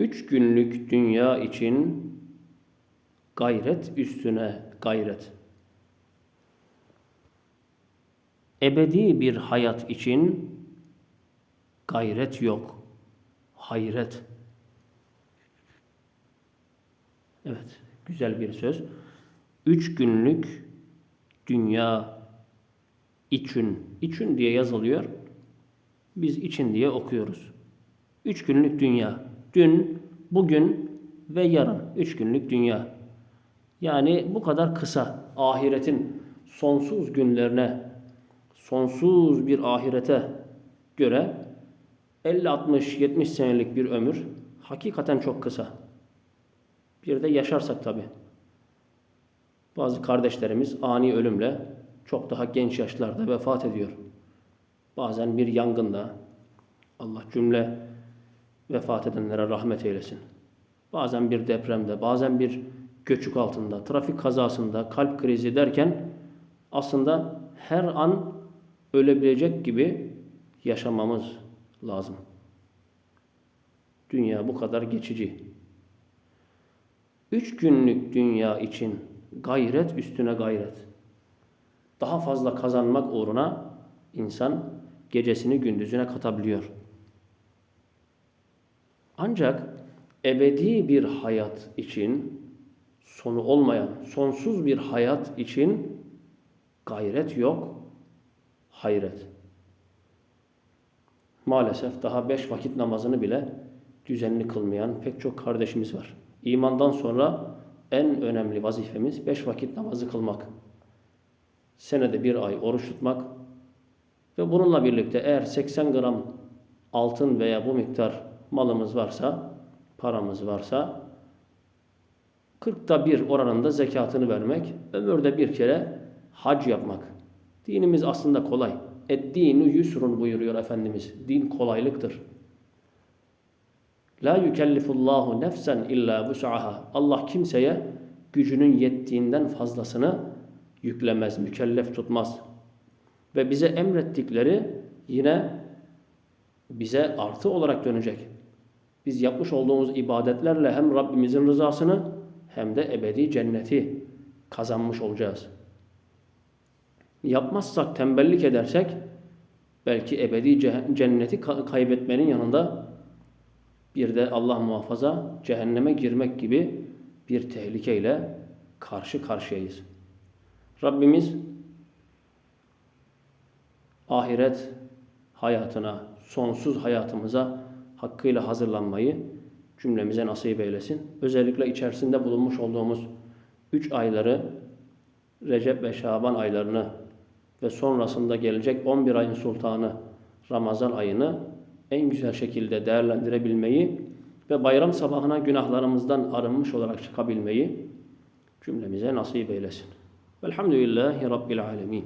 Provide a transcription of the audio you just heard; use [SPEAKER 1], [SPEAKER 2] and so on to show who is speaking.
[SPEAKER 1] Üç günlük dünya için gayret üstüne gayret. Ebedi bir hayat için gayret yok, hayret. Evet, güzel bir söz. Üç günlük dünya için, için diye yazılıyor. Biz için diye okuyoruz. Üç günlük dünya. Dün, bugün ve yarın. Üç günlük dünya. Yani bu kadar kısa. Ahiretin sonsuz günlerine, sonsuz bir ahirete göre 50, 60, 70 senelik bir ömür hakikaten çok kısa. Bir de yaşarsak tabii. Bazı kardeşlerimiz ani ölümle çok daha genç yaşlarda vefat ediyor. Bazen bir yangında Allah cümle vefat edenlere rahmet eylesin. Bazen bir depremde, bazen bir göçük altında, trafik kazasında, kalp krizi derken aslında her an ölebilecek gibi yaşamamız lazım. Dünya bu kadar geçici. Üç günlük dünya için gayret üstüne gayret. Daha fazla kazanmak uğruna insan gecesini gündüzüne katabiliyor. Ancak ebedi bir hayat için sonu olmayan, sonsuz bir hayat için gayret yok, hayret. Maalesef daha beş vakit namazını bile düzenli kılmayan pek çok kardeşimiz var. İmandan sonra en önemli vazifemiz beş vakit namazı kılmak. Senede bir ay oruç tutmak ve bununla birlikte eğer 80 gram altın veya bu miktar malımız varsa, paramız varsa 40'ta bir oranında zekatını vermek, ömürde bir kere hac yapmak. Dinimiz aslında kolay. Eddinu yusrun buyuruyor Efendimiz. Din kolaylıktır. La yükellifullahu nefsen illa vus'aha. Allah kimseye gücünün yettiğinden fazlasını yüklemez, mükellef tutmaz. Ve bize emrettikleri yine bize artı olarak dönecek. Biz yapmış olduğumuz ibadetlerle hem Rabbimizin rızasını hem de ebedi cenneti kazanmış olacağız. Yapmazsak, tembellik edersek belki ebedi cenneti kaybetmenin yanında bir de Allah muhafaza cehenneme girmek gibi bir tehlikeyle karşı karşıyayız. Rabbimiz ahiret hayatına, sonsuz hayatımıza hakkıyla hazırlanmayı cümlemize nasip eylesin. Özellikle içerisinde bulunmuş olduğumuz üç ayları Recep ve Şaban aylarını ve sonrasında gelecek 11 ayın sultanı Ramazan ayını en güzel şekilde değerlendirebilmeyi ve bayram sabahına günahlarımızdan arınmış olarak çıkabilmeyi cümlemize nasip eylesin. Velhamdülillahi Rabbil Alemin.